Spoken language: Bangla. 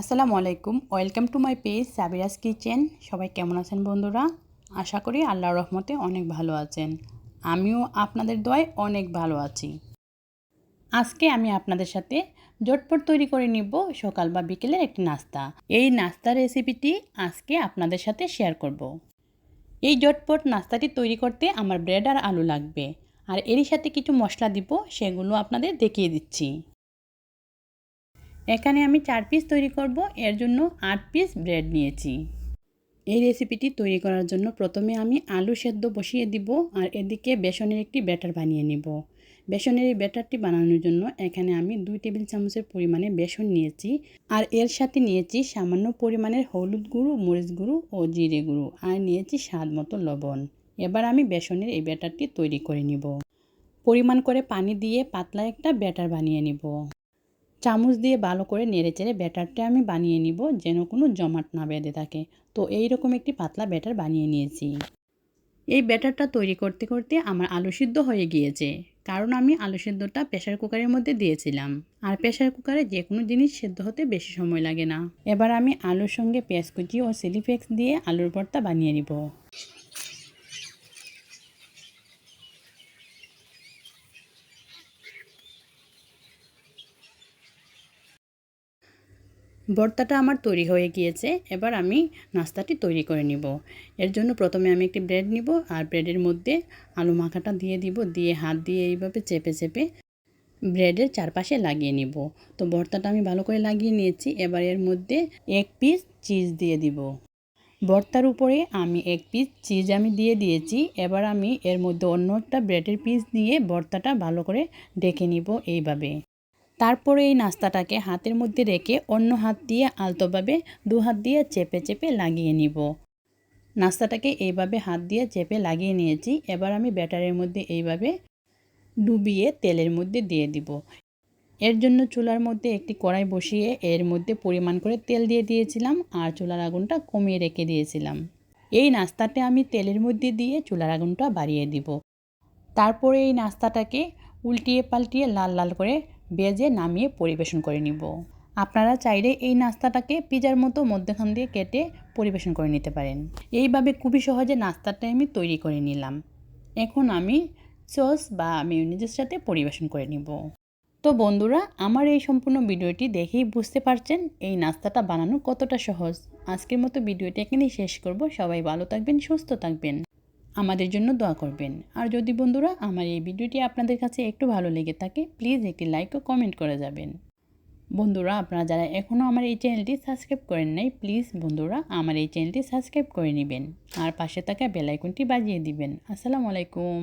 আসসালামু আলাইকুম। Welcome to my page Sabira's kitchen সবাই কেমন আছেন বন্ধুরা? আশা করি আল্লাহর রহমতে অনেক ভালো আছেন। আমিও আপনাদের দোয়ায় অনেক ভালো আছি। আজকে আমি আপনাদের সাথে জটপট তৈরি করে নিব সকাল বা বিকেলের একটি নাস্তা। এই নাস্তার রেসিপিটি আজকে আপনাদের সাথে শেয়ার করব। এই জটপট নাস্তাটি তৈরি করতে আমার ব্রেড আর আলু লাগবে। আর এরই সাথে কিছু মশলা দিব, সেগুলো আপনাদের দেখিয়ে দিচ্ছি। এখানে আমি চার পিস তৈরি করব, এর জন্য আট পিস ব্রেড নিয়েছি। এই রেসিপিটি তৈরি করার জন্য প্রথমে আমি আলু সেদ্ধ বসিয়ে দিব আর এদিকে বেসনের একটি ব্যাটার বানিয়ে নিব। বেসনের এই ব্যাটারটি বানানোর জন্য এখানে আমি দুই টেবিল চামচের পরিমাণে বেসন নিয়েছি আর এর সাথে নিয়েছি সামান্য পরিমাণের হলুদ গুঁড়ো, মরিচ গুঁড়ো ও জিরে গুঁড়ো আর নিয়েছি স্বাদ মতো লবণ। এবার আমি বেসনের এই ব্যাটারটি তৈরি করে নিব। পরিমাণ করে পানি দিয়ে পাতলা একটা ব্যাটার বানিয়ে নিব। চামচ দিয়ে ভালো করে নেড়েচেড়ে ব্যাটারটা আমি বানিয়ে নিব যেন কোনো জমাট না বেঁধে থাকে। তো এই রকম একটি পাতলা ব্যাটার বানিয়ে নিয়েছি। এই ব্যাটারটা তৈরি করতে করতে আমার আলু সিদ্ধ হয়ে গিয়েছে। কারণ আমি আলু সিদ্ধটা প্রেশার কুকারের মধ্যে দিয়েছিলাম। আর প্রেশার কুকারে যে কোনো জিনিস সেদ্ধ হতে বেশি সময় লাগে না। এবার আমি আলুর সঙ্গে পেঁয়াজ কুচি ও সিলিফ্লেক্স দিয়ে আলুর ভর্তা বানিয়ে নিব। ভর্তাটা আমার তৈরি হয়ে গিয়েছে, এবার আমি নাস্তাটি তৈরি করে নিব। এর জন্য প্রথমে আমি একটি ব্রেড নিব, আর ব্রেডের মধ্যে আলু মাখাটা দিয়ে দিব, দিয়ে হাত দিয়ে এইভাবে চেপে চেপে ব্রেডের চারপাশে লাগিয়ে নিব। তো ভর্তাটা আমি ভালো করে লাগিয়ে নিয়েছি, এবার এর মধ্যে এক পিস চিজ দিয়ে দিব। ভর্তার উপরে আমি এক পিস চিজ আমি দিয়ে দিয়েছি, এবার আমি এর মধ্যে অন্য একটা ব্রেডের পিস দিয়ে ভর্তাটা ভালো করে ডেকে নিব এইভাবে। তারপরে এই নাস্তাটাকে হাতের মধ্যে রেখে অন্য হাত দিয়ে আলতোভাবে দু হাত দিয়ে চেপে চেপে লাগিয়ে নিব। নাস্তাটাকে এইভাবে হাত দিয়ে চেপে লাগিয়ে নিয়েছি। এবার আমি ব্যাটারের মধ্যে এইভাবে ডুবিয়ে তেলের মধ্যে দিয়ে দিব। এর জন্য চুলার মধ্যে একটি কড়াই বসিয়ে এর মধ্যে পরিমাণ করে তেল দিয়ে দিয়েছিলাম আর চুলার আগুনটা কমিয়ে রেখে দিয়েছিলাম। এই নাস্তাটা আমি তেলের মধ্যে দিয়ে চুলার আগুনটা বাড়িয়ে দিব। তারপরে এই নাস্তাটাকে উল্টিয়ে পাল্টিয়ে লাল লাল করে ভেজে নামিয়ে পরিবেশন করে নিব। আপনারা চাইলে এই নাস্তাটাকে পিজার মতো মধ্যখান দিয়ে কেটে পরিবেশন করে নিতে পারেন। এইভাবে খুবই সহজে নাস্তাটা আমি তৈরি করে নিলাম। এখন আমি সস বা মিউনিজের সাথে পরিবেশন করে নিব। তো বন্ধুরা, আমার এই সম্পূর্ণ ভিডিওটি দেখেই বুঝতে পারছেন এই নাস্তাটা বানানো কতটা সহজ। আজকের মতো ভিডিওটি এখানেই শেষ করব। সবাই ভালো থাকবেন, সুস্থ থাকবেন। আমাদের জন্য দোয়া করবেন। আর যদি বন্ধুরা আমার এই ভিডিওটি আপনাদের কাছে একটু ভালো লেগে থাকে প্লিজ একটি লাইক ও কমেন্ট করে যাবেন। বন্ধুরা, আপনারা যারা এখনও আমার এই চ্যানেলটি সাবস্ক্রাইব করেন নাই প্লিজ বন্ধুরা আমার এই চ্যানেলটি সাবস্ক্রাইব করে নেবেন। আর পাশে থাকা বেলাইকনটি বাজিয়ে দিবেন। আসসালামু আলাইকুম।